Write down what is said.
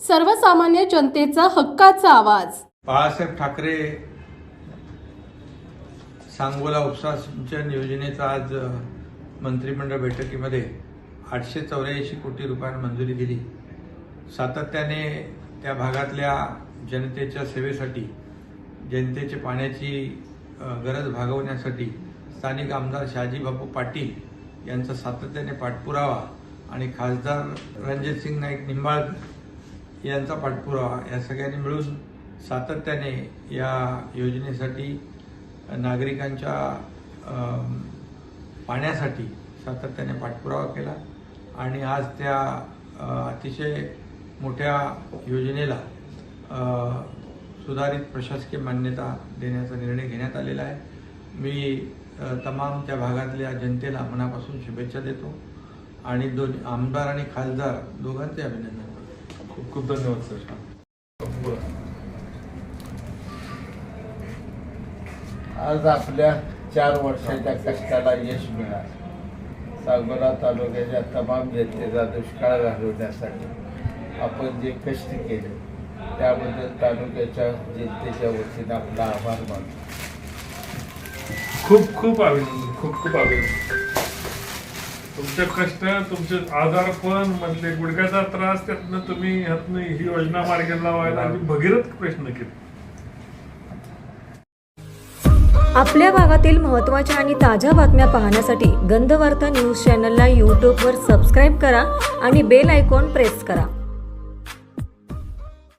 सर्वसामान्य जनतेचा हक्काचा आवाज. बाळासाहेब ठाकरे सांगोला उपसा सिंचन योजनेचा आज मंत्रिमंडळ बैठकीमध्ये आठशे चौऱ्याऐंशी कोटी रुपयांना मंजुरी दिली. सातत्याने त्या भागातल्या जनतेच्या सेवेसाठी जनतेच्या पाण्याची गरज भागवण्यासाठी स्थानिक आमदार शहाजी बापू पाटील यांचा सातत्याने पाठपुरावा आणि खासदार रणजितसिंग नाईक निंबाळकर यांचा पाठपुरावा या सगळ्यांनी मिळून सातत्याने या योजनेसाठी नागरिकांच्या पाण्यासाठी सातत्याने पाठपुरावा केला आणि आज त्या अतिशय मोठ्या योजनेला सुधारित प्रशासकीय मान्यता देण्याचा निर्णय घेण्यात आलेला आहे. मी तमाम त्या भागातल्या जनतेला मनापासून शुभेच्छा देतो. आणि दोन आमदार आणि खासदार दोघांचे अभिनंदन. करतो खूप खूप धन्यवाद सर. आज आपल्या चार वर्षाच्या कष्टाला यश मिळालं. सांगोला तालुक्याच्या तमाम जनतेचा दुष्काळ घालवण्यासाठी आपण जे कष्ट केले त्याबद्दल तालुक्याच्या जनतेच्या वतीनं आपला आभार मानतो. खूप खूप अभिनंदन खूप खूप अभिनंदन. तुमचे कष्ट तुमचे आजारपण मधले गुडघ्याचा त्रास त्यातनं तुम्ही ह्यातनं ही योजना मार्गी लावायला भगीरथ प्रश्न केले. आपल्या भागातील महत्त्वाच्या आणि ताज्या बातम्या पाहण्यासाठी गंधवार्ता न्यूज चॅनलला यूट्यूबवर सबस्क्राईब करा आणि बेल आयकॉन प्रेस करा.